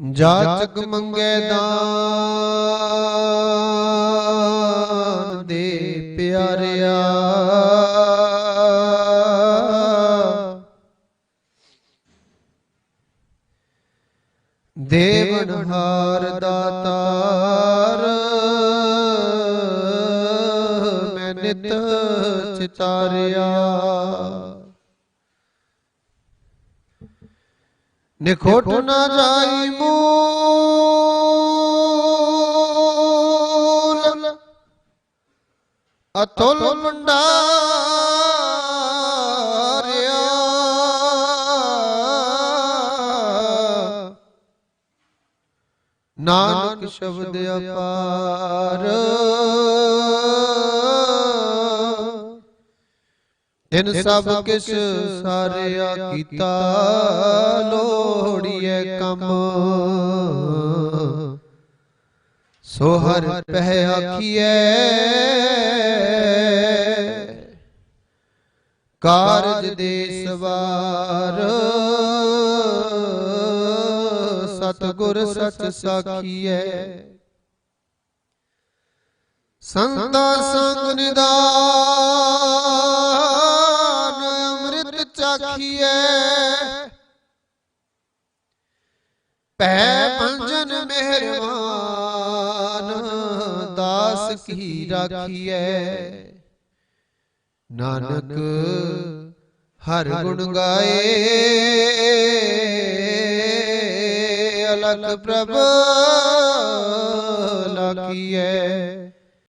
ਜਾਚਕ ਮੰਗੇ ਦਾਨ ਦੇ ਪਿਆਰਿਆ। ਦੇਵਨਹਾਰ ਦਾਤਾਰ ਮੈਂ ਨਿਤ ਚਿਤਾਰਿਆ। ਨਿਖੋਟ ਨਾ ਜਾਈ ਮੂਲ। ਅਤੁਲ ਮੰਡਾਰਿਆ। ਨਾਨਕ ਸ਼ਬਦ ਅਪਾਰ। ਇਨ ਸਭ ਕਿਛ ਸਾਰਿਆ ਕੀਤਾ। ਲੋੜੀਐ ਕੰਮ। ਸੋ ਹਰ ਪਹਿ ਆਖੀਐ। ਕਾਰਜ ਦੇ ਸਵਾਰ। ਸਤਿਗੁਰ ਸਚ ਸਾਖੀਐ। ਸੰਤਾ ਸੰਗ ਨਿਦਾਨ ਚਾਖੀਐ ਪੈ ਪੰਜਨ ਮਿਹਰਬਾਨ ਦਾਸ ਕੀ ਰਾਖੀਐ। ਨਾਨਕ ਹਰ ਗੁਣ ਗਾਏ। ਅਲਖ ਪ੍ਰਭ ਲਾਖੀਐ।